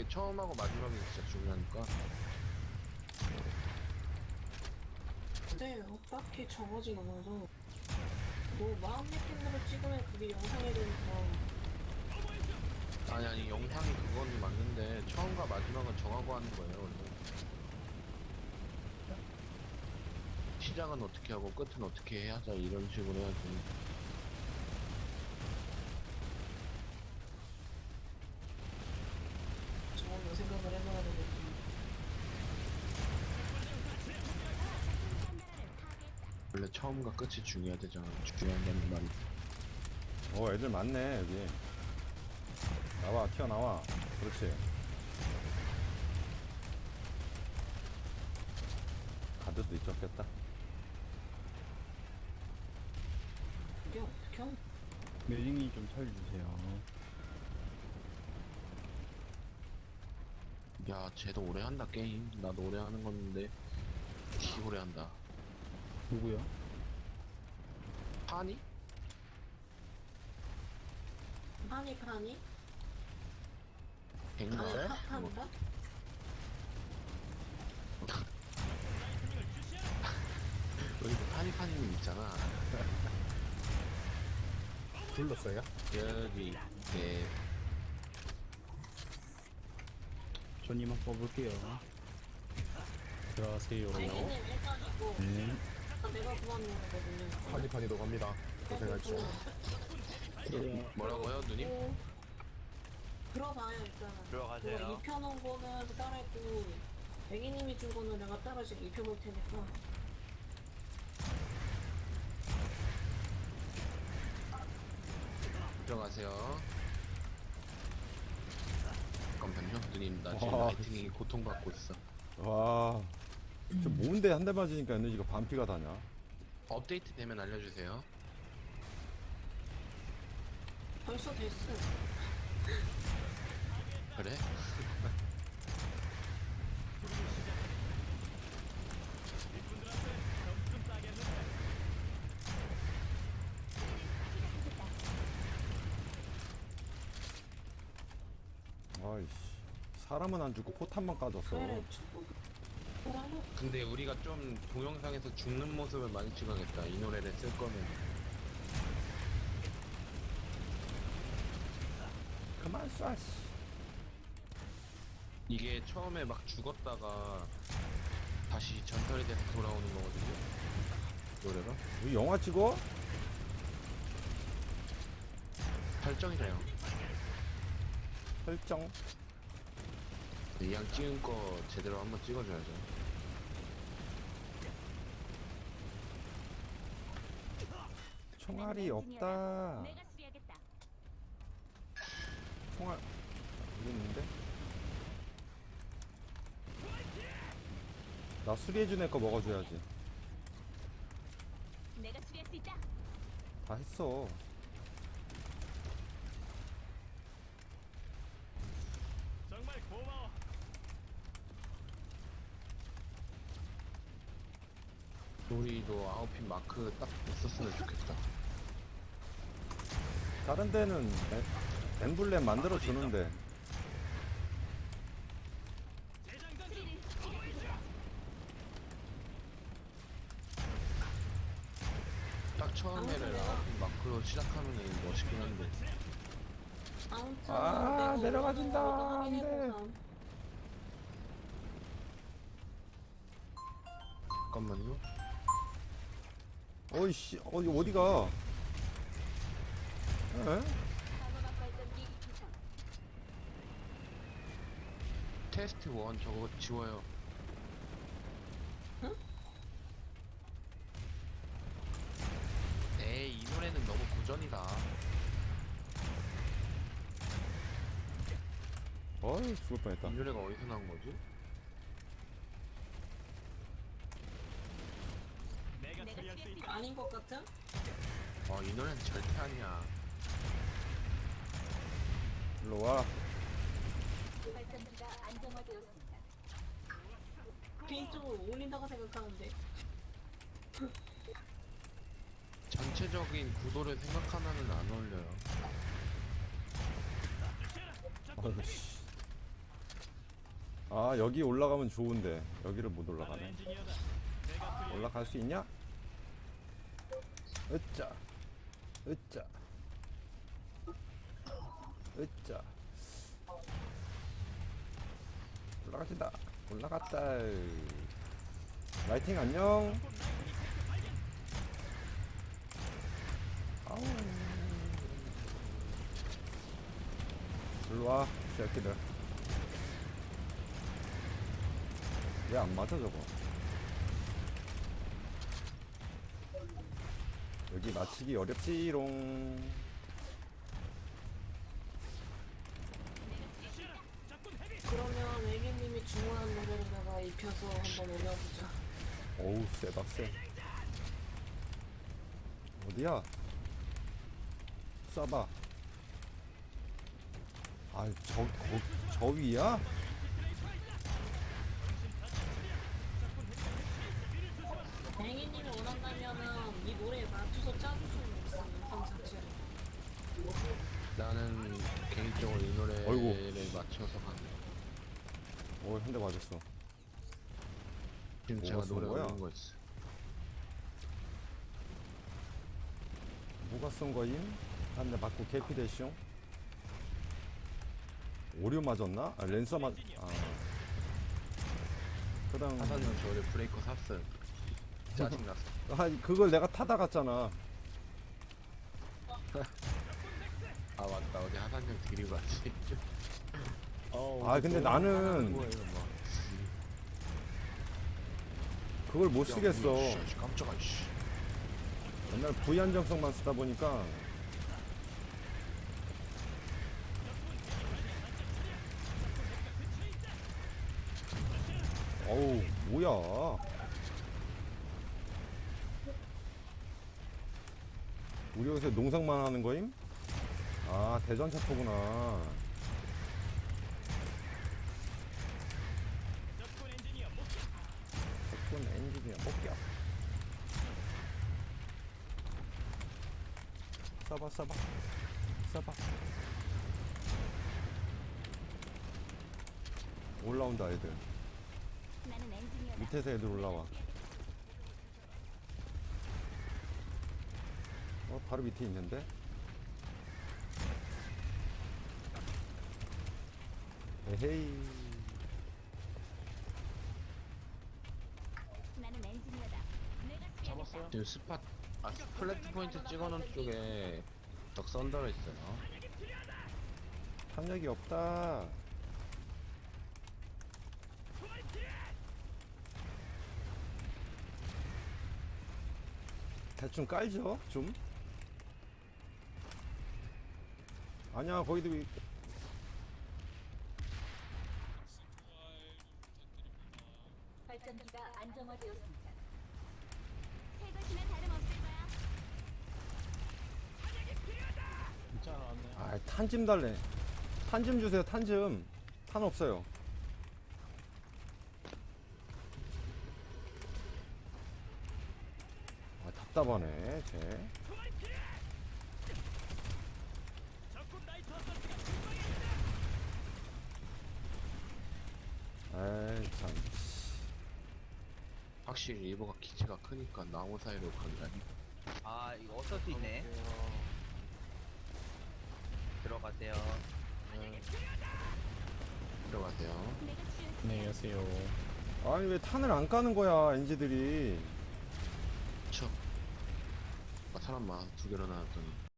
그게 처음하고 마지막이 진짜 중요하니까. 근데 딱히 정하진 않아서 뭐 마음 대로 찍으면 그게 영상이 되니까 아니 아니 영상이 그건 맞는데 처음과 마지막은 정하고 하는 거예요 원래. 시작은 어떻게 하고 끝은 어떻게 해야 하자 이런 식으로 해야지. 저는 생각을 해봐야 되겠지 원래 처음과 끝이 중요하대잖아. 중요한다는 말이. 어 애들 많네 여기 나와 튀어나와 그렇지 가드도 있었겠다 이게 어떻게 하는 멜링이 좀 살려주세요. 야, 쟤도 오래 한다 게임. 나도 오래 하는 건데 기 오래 한다. 누구요? 파니? 파니 파니? 백날? 파파인가? 여기 그 파니 파니님 있잖아. 불렀어요? 여기 네 한번 뽑을게요. 들어가세요. 애기님 일단 이거 네. 아까 내가 구하는 거거든요 파니파니도 갑니다. 고생하셨죠. 뭐라고요, 누님? 오, 들어봐요 일단은 들어가세요. 뭐 입혀놓은 거는 따라했고 애기님이 준 거는 내가 따라 지금 입혀볼 테니까 들어가세요. 잠깐만요, 누님. 나 지금 와. 라이팅이 고통받고 있어. 와, 저 뭔데 한 대 맞으니까 에너지가 반피가 다냐? 업데이트 되면 알려주세요. 벌써 됐어 그래? 아이씨, 사람은 안 죽고 포탄만 까졌어. 그래 근데 우리가 좀 동영상에서 죽는 모습을 많이 찍어야겠다. 이 노래를 쓸 거면. 그만 쏴, 씨. 이게 처음에 막 죽었다가 다시 전설이 돼서 돌아오는 거거든요. 노래가 우리 영화 찍어? 설정이래요. 설정. 이왕 찍은 거 제대로 한번 찍어줘야죠. 총알이 없다. 내가 수리하겠다. 총알. 여기 있는데? 나 수리해준 애거 먹어줘야지. 내가 수리할 수 있다. 다 했어. 정말 고마워. 우리도 아웃핀 마크 딱 있었으면 좋겠다. 다른 데는 엠- 엠블렘 만들어 주는데 딱 처음에는 아웃핀 마크로 시작하는 게 멋있긴 한데. 아무튼 아, 내가 내려가진다. 오늘 거안 돼. 확인해보자. 잠깐만요. 어이씨 어디 어디가? 에? 방어막 발전기 이상. 테스트 원 저거 지워요. 에이 이 노래는 너무 고전이다. 어이 죽을 뻔했다. 이 노래가 어디서 나온 거지? 내가 처리할 수. 있다. 아닌 것 같은? 어, 이 노래는 절대 아니야. 일로 와. 발전기가 안정화되었습니다. 개인적으로 어울린다고 생각하는데 전체적인 구도를 생각하면은 안 어울려요. 어이씨. 아 여기 올라가면 좋은데 여기를 못 올라가네. 올라갈 수 있냐? 으짜 으짜 으짜. 올라가시다. 올라갔다. 라이팅 안녕. 아우. 일로와 새끼들. 왜 안 맞아 저거? 여기 맞히기 어렵지롱 그러면 애기님이 주문한 노래에 입혀서 한번 올려보자. 어우 세다 세 어디야? 쏴봐 아저 거, 저 위야? 애기님이 원한다면은 이 노래에 맞춰서 짜줄 수는 있어. 영상 자체를. 나는 개인적으로 이 노래를 어이구. 맞춰서 가. 어한 대 맞았어 지금 제가 쏜 노래 거야? 올린 거 있어. 뭐가 쏜 거임? 한 대 맞고 개피 대숑 오류 맞았나? 아 랜서 맞.. 아 그 다음 하사님 저 어제 브레이커 샀어요. 짜증났어. 아 그걸 내가 타다 갔잖아 아 맞다 어제 하사님 드리고 왔지. 아 근데 나는 뭐예요 막. 그걸 못 쓰겠어. 야, 씨, 깜짝아 씨. 맨날 V 안정성만 쓰다 보니까. 어우 뭐야? 우리 여기서 농상만 하는 거임? 아 대전차포구나 적군 엔지니어 목표. 적 군 엔지니어 뽑겨 써봐 써봐. 써봐. 올라온다 애들. 나는. 밑에서 애들 올라와. 어 바로 밑에 있는데? 에헤이 잡았어요? 지금 스팟 아 플래트 포인트 찍어놓은 쪽에 적 썬더가 있어요. 탄력이 없다 대충 깔죠 좀 아니야 거기도 이- 발전기가 안정화되었습니다. 아, 탄좀 달래. 탄 좀 주세요, 탄 좀. 탄 없어요. 아, 답답하네, 쟤. 에이, 참. 확실히 리버가 기체가 크니까 나무 사이로 간다니. 아 이거 어쩔 수 있네 들어가세요 들어가세요. 내가 치유 안녕히 가세요. 아니, 왜 탄을 안 까는 거야, 엔지들이. 쳐. 아, 사람 많아 두 개로 나왔더니.